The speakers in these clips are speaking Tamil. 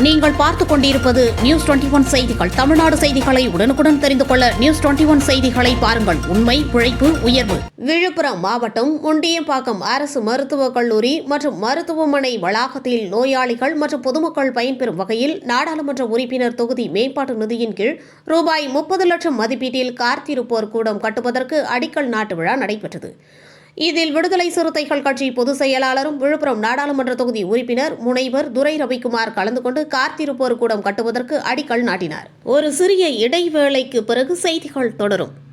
நீங்கள் பார்த்துக் கொண்டிருப்பது நியூஸ் டுவெண்டி ஒன் செய்திகள். தமிழ்நாடு செய்திகளை உடனுக்குடன் தெரிந்து கொள்ள நியூஸ் டுவெண்டி ஒன் செய்திகளை பாருங்கள். உண்மை உழைப்பு உயர்வு. விழுப்புரம் மாவட்டம் முண்டியம்பாக்கம் அரசு மருத்துவக் கல்லூரி மற்றும் மருத்துவமனை வளாகத்தில் நோயாளிகள் மற்றும் பொதுமக்கள் பயன்பெறும் வகையில் நாடாளுமன்ற உறுப்பினர் தொகுதி மேம்பாட்டு நிதியின் கீழ் ரூபாய் முப்பது லட்சம் மதிப்பீட்டில் கார்த்திருப்போர் கூடம் கட்டுவதற்கு அடிக்கல் நாட்டு விழா நடைபெற்றது. இதில் விடுதலை சிறுத்தைகள் கட்சி பொதுச் செயலாளரும் விழுப்புரம் நாடாளுமன்ற தொகுதி உறுப்பினர் முனைவர் துரை ரவிக்குமார் கலந்து கொண்டு காத்திருப்போர் கூடம் கட்டுவதற்கு அடிக்கல் நாட்டினார். ஒரு சிறிய இடைவேளைக்கு பிறகு செய்திகள் தொடரும்.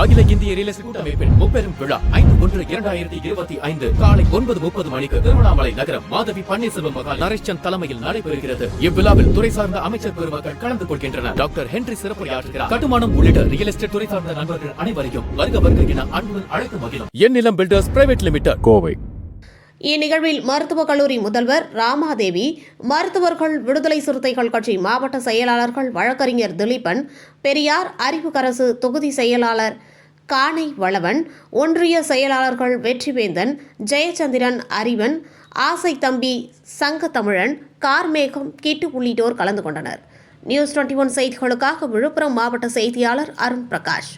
அகில இந்திய ரியல் எஸ்டேட் கூட்டமைப்பின் முப்பெரும் விழா ஐந்து ஒன்று இரண்டாயிரத்தி இருபத்தி ஐந்து காலை ஒன்பது முப்பது மணிக்கு திருவண்ணாமலை நகரம் மாதவி பன்னீர்செல்வம் மகால் நரேஷன் தலைமையில் நடைபெறுகிறது. இவ்விழாவில் துறை சார்ந்த அமைச்சர் பெருமக்கள் கலந்து கொள்கின்றனர். டாக்டர் ஹென்றி சிறப்புரையாற்றுகிறார். கட்டுமானம் உள்ளிட்ட ரியல் எஸ்டேட் துறை சார்ந்த நண்பர்கள் அனைவரையும் வருக வருக என அன்புடன் அழைத்து மகிழும். எண்ணிலம் பில்டர்ஸ் பிரைவேட் லிமிடெட் கோவை. இந்நிகழ்வில் மருத்துவக் கல்லூரி முதல்வர் ராமாதேவி மருத்துவர்கள் விடுதலை சிறுத்தைகள் கட்சி மாவட்ட செயலாளர்கள் வழக்கறிஞர் திலீபன் பெரியார் அறிவுக்கரசு தொகுதி செயலாளர் காணை வளவன் ஒன்றிய செயலாளர்கள் வெற்றிவேந்தன் ஜெயச்சந்திரன் அறிவன் ஆசை தம்பி சங்க தமிழன் கார்மேகம் கிட்டு உள்ளிட்டோர் கலந்து கொண்டனர். நியூஸ் டுவெண்ட்டி ஒன் செய்திகளுக்காக விழுப்புரம் மாவட்ட செய்தியாளர் அருண் பிரகாஷ்.